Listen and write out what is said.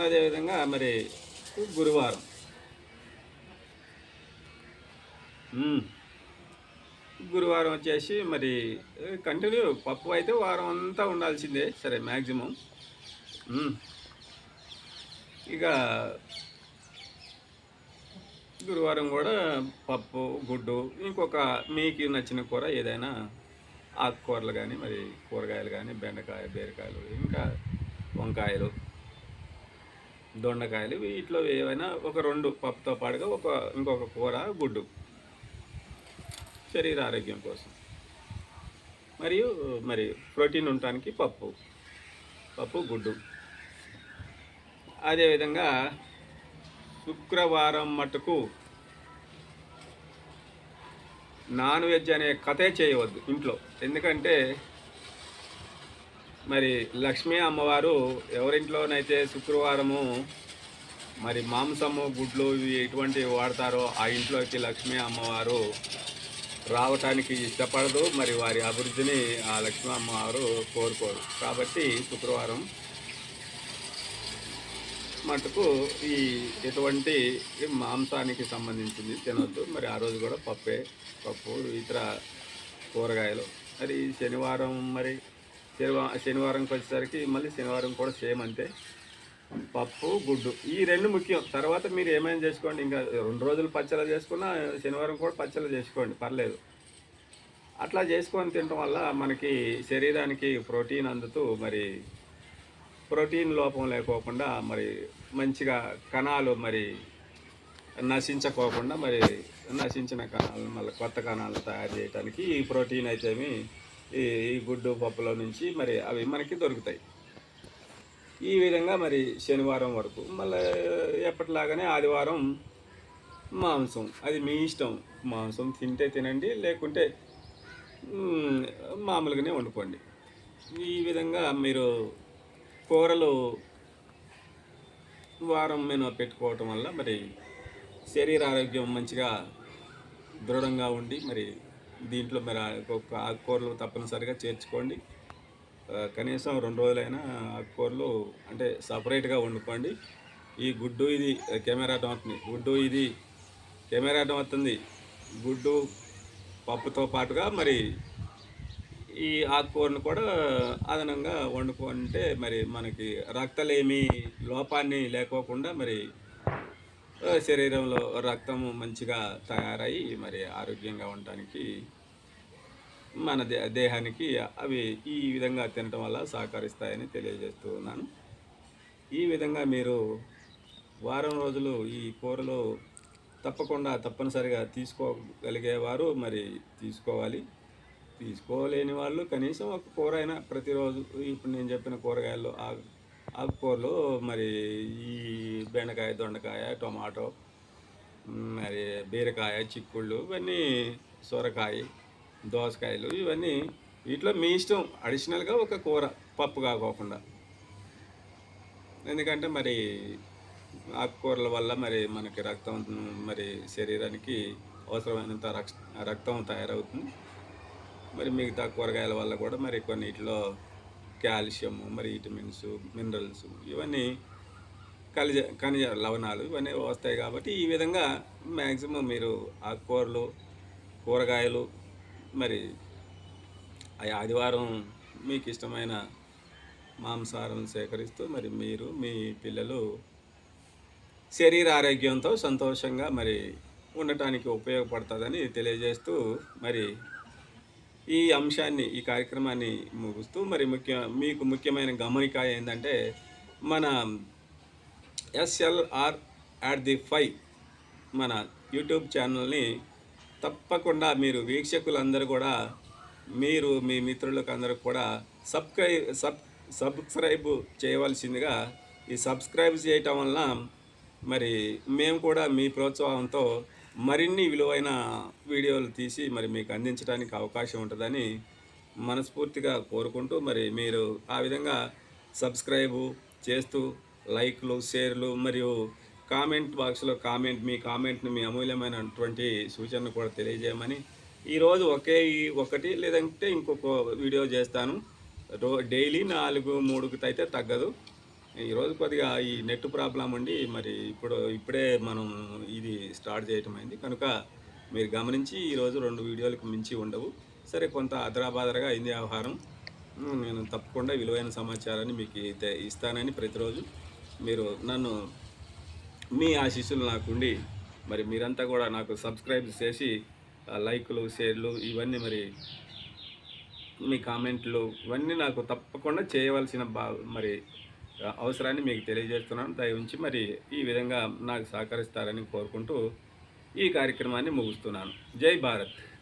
అదేవిధంగా మరి గురువారం. గురువారం వచ్చేసి మరి కంటిన్యూ పప్పు అయితే వారం అంతా ఉండాల్సిందే సరే మ్యాక్సిమం ఇక గురువారం కూడా పప్పు గుడ్డు ఇంకొక మీకు నచ్చిన కూర ఏదైనా ఆకుకూరలు కానీ మరి కూరగాయలు కానీ బెండకాయ బీరకాయలు ఇంకా వంకాయలు దొండకాయలు వీటిలో ఏవైనా ఒక రెండు పప్పుతో పాటుగా ఒక ఇంకొక కూర గుడ్డు. శరీర ఆరోగ్యం కోసం. మరియు మరి ప్రోటీన్ ఉండటానికి పప్పు. పప్పు గుడ్డు. అదేవిధంగా శుక్రవారం మటుకు నాన్ వెజ్ అనే కథే చేయవద్దు ఇంట్లో. ఎందుకంటే మరి లక్ష్మీ అమ్మవారు ఎవరింట్లోనైతే శుక్రవారము మరి మాంసము గుడ్లు ఇవి ఎటువంటివి వాడతారో ఆ ఇంట్లోకి లక్ష్మీ అమ్మవారు రావటానికి ఇష్టపడదు. మరి వారి అభివృద్ధిని ఆ లక్ష్మీ అమ్మవారు కోరుకోరు. కాబట్టి శుక్రవారం మటుకు ఈ ఎటువంటి మాంసానికి సంబంధించింది తినొద్దు. మరి ఆ రోజు కూడా పప్పే పప్పు ఇతర కూరగాయలు. మరి శనివారం మరి శనివా శనివారంకి వచ్చేసరికి మళ్ళీ శనివారం కూడా సేమ్ అంతే. పప్పు గుడ్డు ఈ రెండు ముఖ్యం. తర్వాత మీరు ఏమైనా చేసుకోండి. ఇంకా రెండు రోజులు పచ్చళ్ళు చేసుకున్నా శనివారం కూడా పచ్చళ్ళు చేసుకోండి. పర్లేదు. అట్లా చేసుకొని తినడం వల్ల మనకి శరీరానికి ప్రోటీన్ అందుతూ మరి ప్రోటీన్ లోపం లేకోకుండా మరి మంచిగా కణాలు మరి నశించకోకుండా మరి నశించిన కణాలు మళ్ళీ కొత్త కణాలు తయారు చేయడానికి ఈ ప్రోటీన్ అయితేమి ఈ గుడ్డు పప్పులో నుంచి మరి అవి మనకి దొరుకుతాయి. ఈ విధంగా మరి శనివారం వరకు మళ్ళీ ఎప్పటిలాగానే ఆదివారం మాంసం అది మీ ఇష్టం. మాంసం తింటే తినండి లేకుంటే మామూలుగానే వండుకోండి. ఈ విధంగా మీరు కూరలు వారం మెను పెట్టుకోవటం వల్ల మరి శరీర ఆరోగ్యం మంచిగా దృఢంగా ఉండి మరి దీంట్లో మరి ఒక ఆకుకూరలు తప్పనిసరిగా చేర్చుకోండి. కనీసం రెండు రోజులైనా ఆకుకూరలు అంటే సపరేట్గా వండుకోండి. ఈ గుడ్డు ఇది కెమెరా అవుతుంది గుడ్డు ఇది కెమెరా అవుతుంది గుడ్డు పప్పుతో పాటుగా మరి ఈ ఆకుకూరను కూడా అదనంగా వండుకుంటే మరి మనకి రక్తలేమి లోపాన్ని లేకోకుండా మరి శరీరంలో రక్తము మంచిగా తయారై మరి ఆరోగ్యంగా ఉండటానికి మన దే దేహానికి అవి ఈ విధంగా తినటం వల్ల సహకరిస్తాయని తెలియజేస్తూ ఉన్నాను. ఈ విధంగా మీరు వారం రోజులు ఈ కూరలు తప్పకుండా తప్పనిసరిగా తీసుకోగలిగేవారు మరి తీసుకోవాలి. తీసుకోలేని వాళ్ళు కనీసం ఒక కూర అయినా ప్రతిరోజు ఇప్పుడు నేను చెప్పిన కూరగాయల్లో ఆకుకూరలు మరి ఈ బెండకాయ దొండకాయ టొమాటో మరి బీరకాయ చిక్కుళ్ళు ఇవన్నీ సొరకాయ దోసకాయలు ఇవన్నీ వీటిలో మీ ఇష్టం. అడిషనల్గా ఒక కూర పప్పు కాకోకుండా. ఎందుకంటే మరి ఆకుకూరల వల్ల మరి మనకి రక్తం మరి శరీరానికి అవసరమైనంత రక్ రక్తం తయారవుతుంది. మరి మిగతా కూరగాయల వల్ల కూడా మరి కొన్నిటిలో కాల్షియం మరి విటమిన్స్ మినరల్స్ ఇవన్నీ ఖనిజ ఖనిజ లవణాలు ఇవన్నీ వస్తాయి కాబట్టి ఈ విధంగా మ్యాక్సిమం మీరు ఆకుకూరలు కూరగాయలు మరి ఆదివారం మీకు ఇష్టమైన మాంసాహారం సేకరిస్తూ మరి మీరు మీ పిల్లలు శరీర ఆరోగ్యంతో సంతోషంగా మరి ఉండటానికి ఉపయోగపడుతుందని తెలియజేస్తూ మరి ఈ అంశాన్ని ఈ కార్యక్రమాన్ని ముగుస్తూ మరి ముఖ్య మీకు ముఖ్యమైన గమనిక ఏంటంటే మన ఎస్ఎల్ఆర్ యాట్ ది ఫైవ్ మన యూట్యూబ్ ఛానల్ని తప్పకుండా మీరు వీక్షకులందరూ కూడా మీరు మీ మిత్రులకు అందరూ కూడా సబ్స్క్రైబ్ సబ్ సబ్స్క్రైబ్ చేయవలసిందిగా ఈ సబ్స్క్రైబ్ చేయటం వలన మరి మేము కూడా మీ ప్రోత్సాహంతో మరిన్ని విలువైన వీడియోలు తీసి మరి మీకు అందించడానికి అవకాశం ఉంటుందని మనస్ఫూర్తిగా కోరుకుంటూ మరి మీరు ఆ విధంగా సబ్స్క్రైబు చేస్తూ లైక్లు షేర్లు మరియు కామెంట్ బాక్స్లో కామెంట్ మీ కామెంట్ని మీ అమూల్యమైనటువంటి సూచనను కూడా తెలియజేయమని ఈరోజు ఒకే ఒకటి లేదంటే ఇంకొక వీడియో చేస్తాను. రో డైలీ నాలుగు మూడుకి అయితే తగ్గదు. ఈరోజు కొద్దిగా ఈ నెట్ ప్రాబ్లం ఉండి మరి ఇప్పుడు ఇప్పుడే మనం ఇది స్టార్ట్ చేయటం అయింది. కనుక మీరు గమనించి ఈరోజు రెండు వీడియోలకు మించి ఉండవు. సరే కొంత అదరాబాదరగా అయింది వ్యవహారం. నేను తప్పకుండా విలువైన సమాచారాన్ని మీకు ఇస్తానని ప్రతిరోజు మీరు నన్ను మీ ఆశీస్సులు నాకుండి మరి మీరంతా కూడా నాకు సబ్స్క్రైబ్ చేసి లైక్లు లైకులు షేర్లు ఇవన్నీ మరి మీ కామెంట్లు ఇవన్నీ నాకు తప్పకుండా చేయవలసిన బా మరి అవసరాన్ని మీకు తెలియజేస్తున్నాను. దయ ఉంచి మరి ఈ విధంగా నాకు సహకరిస్తారని కోరుకుంటూ ఈ కార్యక్రమాన్ని ముగుస్తున్నాను. జై భారత్.